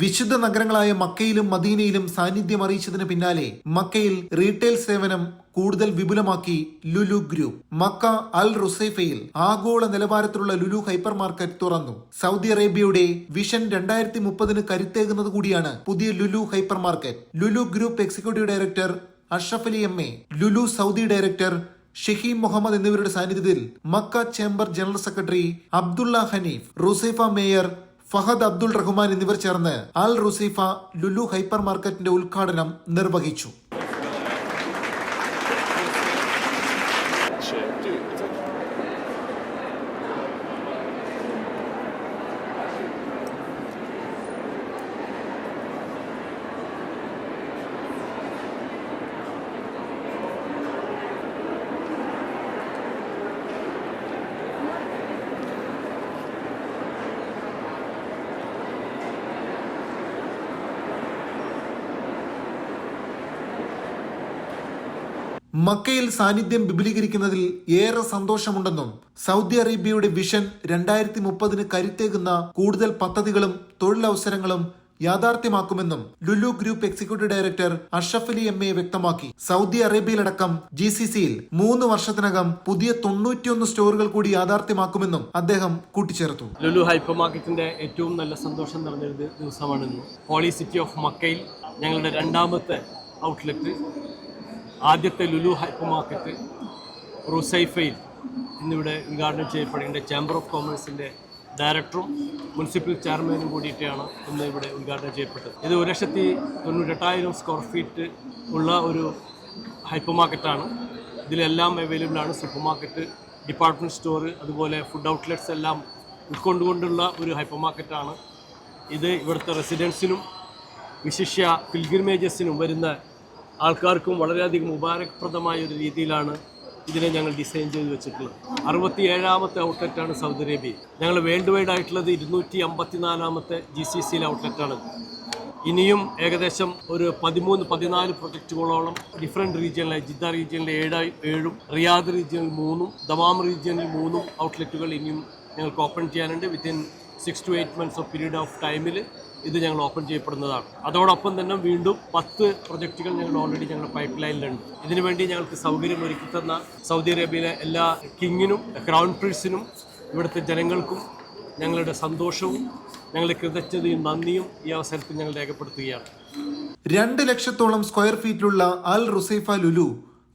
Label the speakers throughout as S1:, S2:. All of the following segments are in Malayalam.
S1: വിശുദ്ധ നഗരങ്ങളായ മക്കയിലും മദീനയിലും സാന്നിധ്യം അറിയിച്ചതിന് പിന്നാലെ മക്കയിൽ റീറ്റെയിൽ സേവനം കൂടുതൽ വിപുലമാക്കി ലുലു ഗ്രൂപ്പ്. മക്ക അൽ റുസൈഫയിൽ ആഗോള നിലവാരത്തിലുള്ള ലുലു ഹൈപ്പർ മാർക്കറ്റ് തുറന്നു. സൗദി അറേബ്യയുടെ വിഷൻ രണ്ടായിരത്തി മുപ്പതിന് കരുത്തേകുന്നത് കൂടിയാണ് പുതിയ Lulu hypermarket. Lulu group executive director Ashraf Ali M A Lulu Saudi director Shaheem Muhammad എന്നിവരുടെ സാന്നിധ്യത്തിൽ Mecca chamber general secretary Abdullah Hanif Rusaifa mayor Fahad Abdul Rahman എന്നിവർ ചേർന്ന് അൽ റുസീഫ ലുലു ഹൈപ്പർ മാർക്കറ്റിന്റെ ഉദ്ഘാടനം നിർവഹിച്ചു മക്കയിൽ സാന്നിധ്യം വിപുലീകരിക്കുന്നതിൽ ഏറെ സന്തോഷമുണ്ടെന്നും സൗദി അറേബ്യയുടെ വിഷൻ രണ്ടായിരത്തി മുപ്പതിന് കരുത്തേകുന്ന കൂടുതൽ പദ്ധതികളും തൊഴിലവസരങ്ങളും യാഥാർത്ഥ്യമാക്കുമെന്നും Lulu group executive director Ashraf Ali M A വ്യക്തമാക്കി. സൗദി അറേബ്യയിലടക്കം ജി സി സിയിൽ മൂന്ന് വർഷത്തിനകം പുതിയ തൊണ്ണൂറ്റിയൊന്ന് സ്റ്റോറുകൾ കൂടി യാഥാർത്ഥ്യമാക്കുമെന്നും അദ്ദേഹം കൂട്ടിച്ചേർത്തു.
S2: ലുലു ഹൈപ്പർ മാർക്കറ്റിന്റെ ഏറ്റവും നല്ല സന്തോഷം നിറഞ്ഞൊരു ദിവസമാണെന്നും. ഹോളി സിറ്റി ഓഫ് മക്കയിൽ ഞങ്ങളുടെ രണ്ടാമത്തെ ഔട്ട്ലെറ്റ് ആദ്യത്തെ ലുലു ഹൈപ്പർ മാർക്കറ്റ് റുസൈഫയിൽ ഇന്നിവിടെ ഉദ്ഘാടനം ചെയ്യപ്പെടേണ്ട ചേംബർ ഓഫ് കോമേഴ്സിന്റെ ഡയറക്ടറും മുനിസിപ്പൽ ചെയർമാനും കൂടിയിട്ടാണ് ഇന്ന് ഇവിടെ ഉദ്ഘാടനം ചെയ്യപ്പെട്ടത്. ഇത് ഒരു ലക്ഷത്തി തൊണ്ണൂറ്റെട്ടായിരം സ്ക്വയർ ഫീറ്റ് ഉള്ള ഒരു ഹൈപ്പർ മാർക്കറ്റാണ് ഇതിലെല്ലാം അവൈലബിൾ ആണ് സൂപ്പർ മാർക്കറ്റ് ഡിപ്പാർട്ട്മെന്റ് സ്റ്റോർ അതുപോലെ ഫുഡ് ഔട്ട്ലെറ്റ്സ് എല്ലാം ഉൾക്കൊണ്ടുകൊണ്ടുള്ള ഒരു ഹൈപ്പർ മാർക്കറ്റാണ് ഇത് ഇവിടുത്തെ റെസിഡൻസിനും വിശിഷ്യ പിൽഗ്രിമേജസിനും വരുന്ന ആൾക്കാർക്കും വളരെയധികം ഉപകാരപ്രദമായ ഒരു രീതിയിലാണ് ഇതിനെ ഞങ്ങൾ ഡിസൈൻ ചെയ്ത് വെച്ചിട്ടുള്ളത്. അറുപത്തി ഏഴാമത്തെ ഔട്ട്ലെറ്റാണ് സൗദി അറേബ്യ. ഞങ്ങൾ വേൾഡ് വൈഡ് ആയിട്ടുള്ളത് ഇരുന്നൂറ്റി അമ്പത്തിനാലാമത്തെ ജി സി സിയിലെ ഔട്ട്ലെറ്റാണ് ഇനിയും ഏകദേശം ഒരു പതിമൂന്ന് പതിനാല് പ്രൊജക്റ്റുകളോളം ഡിഫറെന്റ് റീജിയനിലെ ജിദ്ദ റീജിയനിലെ ഏഴായി ഏഴും റിയാദ് റീജിയനിൽ മൂന്നും ദമാം റീജിയനിൽ മൂന്നും ഔട്ട്ലെറ്റുകൾ ഇനിയും ഞങ്ങൾക്ക് ഓപ്പൺ ചെയ്യാനുണ്ട്. Within six to eight months of period of ടൈമിൽ ഇത് ഞങ്ങൾ ഓപ്പൺ ചെയ്യപ്പെടുന്നതാണ്. അതോടൊപ്പം തന്നെ വീണ്ടും പത്ത് പ്രൊജക്റ്റുകൾ ഞങ്ങൾ ഓൾറെഡി ഞങ്ങളുടെ പൈപ്പ് ലൈനിലുണ്ട് ഇതിനുവേണ്ടി ഞങ്ങൾക്ക് സൗകര്യം ഒരുക്കി തന്ന സൗദി അറേബ്യയിലെ എല്ലാ കിങ്ങിനും ക്രൗൺ പ്രിൻസിനും ഇവിടുത്തെ ജനങ്ങൾക്കും ഞങ്ങളുടെ സന്തോഷവും ഞങ്ങളുടെ കൃതജ്ഞതയും നന്ദിയും ഈ അവസരത്തിൽ ഞങ്ങൾ രേഖപ്പെടുത്തുകയാണ്.
S1: രണ്ട് ലക്ഷത്തോളം സ്ക്വയർ ഫീറ്റിലുള്ള അൽ റുസൈഫ ലുലു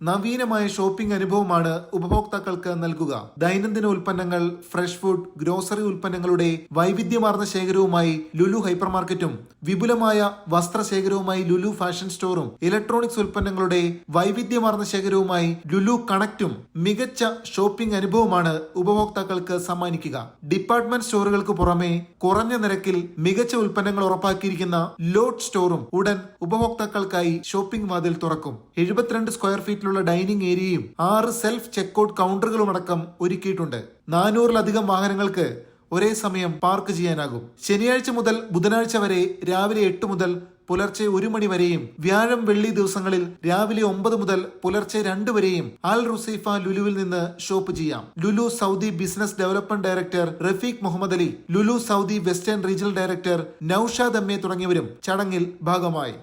S1: നവീനമായ ഷോപ്പിംഗ് അനുഭവമാണ് ഉപഭോക്താക്കൾക്ക് നൽകുക. ദൈനംദിന ഉൽപ്പന്നങ്ങൾ ഫ്രഷ് ഫുഡ് ഗ്രോസറി ഉൽപ്പന്നങ്ങളുടെ വൈവിധ്യമാർന്ന ശേഖരവുമായി ലുലു ഹൈപ്പർ മാർക്കറ്റും വിപുലമായ വസ്ത്രശേഖരവുമായി ലുലു ഫാഷൻ സ്റ്റോറും ഇലക്ട്രോണിക്സ് ഉൽപ്പന്നങ്ങളുടെ വൈവിധ്യമാർന്ന ശേഖരവുമായി ലുലു കണക്റ്റും മികച്ച ഷോപ്പിംഗ് അനുഭവമാണ് ഉപഭോക്താക്കൾക്ക് സമ്മാനിക്കുക. ഡിപ്പാർട്ട്മെന്റ് സ്റ്റോറുകൾക്ക് പുറമെ കുറഞ്ഞ നിരക്കിൽ മികച്ച ഉൽപ്പന്നങ്ങൾ ഉറപ്പാക്കിയിരിക്കുന്ന ലോഡ് സ്റ്റോറും ഉടൻ ഉപഭോക്താക്കൾക്കായി ഷോപ്പിംഗ് വാതിൽ തുറക്കും. എഴുപത്തിരണ്ട് സ്ക്വയർ ഫീറ്റിലുള്ള ഡൈനിങ് ഏരിയയും ആറ് സെൽഫ് ചെക്കൗട്ട് കൗണ്ടറുകളും അടക്കം ഒരുക്കിയിട്ടുണ്ട്. നാനൂറിലധികം വാഹനങ്ങൾക്ക് ഒരേ സമയം പാർക്ക് ചെയ്യാനാകും. ശനിയാഴ്ച മുതൽ ബുധനാഴ്ച വരെ രാവിലെ എട്ട് മുതൽ പുലർച്ചെ ഒരു മണി വരെയും വ്യാഴം വെള്ളി ദിവസങ്ങളിൽ രാവിലെ ഒമ്പത് മുതൽ പുലർച്ചെ രണ്ട് വരെയും അൽ റുസൈഫ ലുലുവിൽ നിന്ന് ഷോപ്പ് ചെയ്യാം. Lulu Saudi business development director Rafeeq Muhammad Ali Lulu Saudi western regional director Naushad അമ്മേ തുടങ്ങിയവരും ചടങ്ങിൽ ഭാഗമായി.